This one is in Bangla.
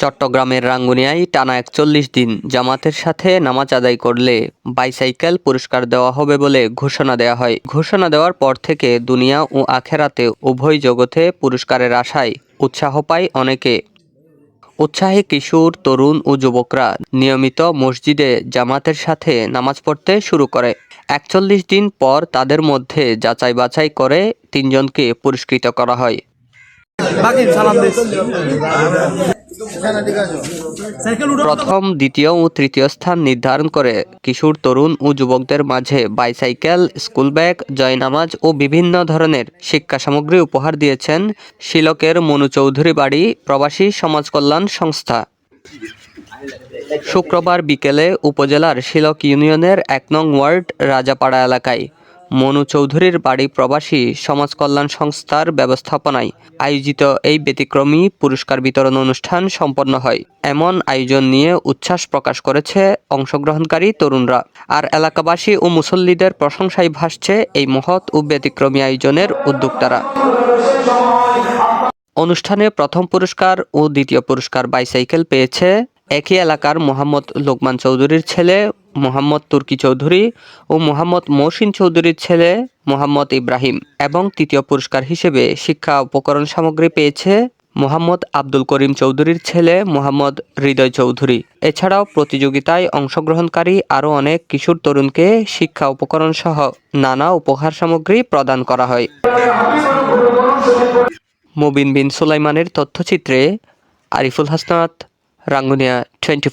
চট্টগ্রামের রাঙ্গুনিয়ায় টানা একচল্লিশ দিন জামাতের সাথে নামাজ আদায় করলে বাইসাইকেল পুরস্কার দেওয়া হবে বলে ঘোষণা দেওয়া হয়। ঘোষণা দেওয়ার পর থেকে দুনিয়া ও আখেরাতে উভয় জগতে পুরস্কারের আশায় উৎসাহ পায় অনেকে। উৎসাহী কিশোর, তরুণ ও যুবকরা নিয়মিত মসজিদে জামাতের সাথে নামাজ পড়তে শুরু করে। একচল্লিশ দিন পর তাদের মধ্যে যাচাই বাছাই করে তিনজনকে পুরস্কৃত করা হয়। প্রথম দ্বিতীয় ও তৃতীয় স্থান নির্ধারণ করে কিশোর তরুণ ও যুবকদের মাঝে বাইসাইকেল স্কুল ব্যাগ জয়নামাজ ও বিভিন্ন ধরনের শিক্ষা সামগ্রী উপহার দিয়েছেন শিলকের মনু চৌধুরী বাড়ি প্রবাসী সমাজ কল্যাণ সংস্থা। শুক্রবার বিকেলে উপজেলার শিলক ইউনিয়নের এক নং ওয়ার্ড রাজাপাড়া এলাকায় মনু চৌধুরীর বাড়ি প্রবাসী সমাজ কল্যাণ সংস্থার ব্যবস্থাপনায় আয়োজিত এই ব্যতিক্রমী পুরস্কার বিতরণ অনুষ্ঠান সম্পন্ন হয়। এমন আয়োজন নিয়ে উচ্ছ্বাস প্রকাশ করেছে অংশগ্রহণকারী তরুণরা। আর এলাকাবাসী ও মুসল্লিদের প্রশংসায় ভাসছে এই মহৎ ও ব্যতিক্রমী আয়োজনের উদ্যোক্তারা। অনুষ্ঠানে প্রথম পুরস্কার ও দ্বিতীয় পুরস্কার বাইসাইকেল পেয়েছে একই এলাকার মোহাম্মদ লোকমান চৌধুরীর ছেলে মোহাম্মদ তুর্কি চৌধুরী ও মোহাম্মদ মহসিন চৌধুরীর ছেলে মোহাম্মদ ইব্রাহিম এবং তৃতীয় পুরস্কার হিসেবে শিক্ষা উপকরণ সামগ্রী পেয়েছে মোহাম্মদ আব্দুল করিম চৌধুরীর ছেলে মোহাম্মদ হৃদয় চৌধুরী। এছাড়াও প্রতিযোগিতায় অংশগ্রহণকারী আরও অনেক কিশোর তরুণকে শিক্ষা উপকরণ সহ নানা উপহার সামগ্রী প্রদান করা হয়। মুবিন বিন সুলাইমানের তথ্যচিত্রে আরিফুল হাসনাত, রাঙ্গুনিয়া, টোয়েন্টি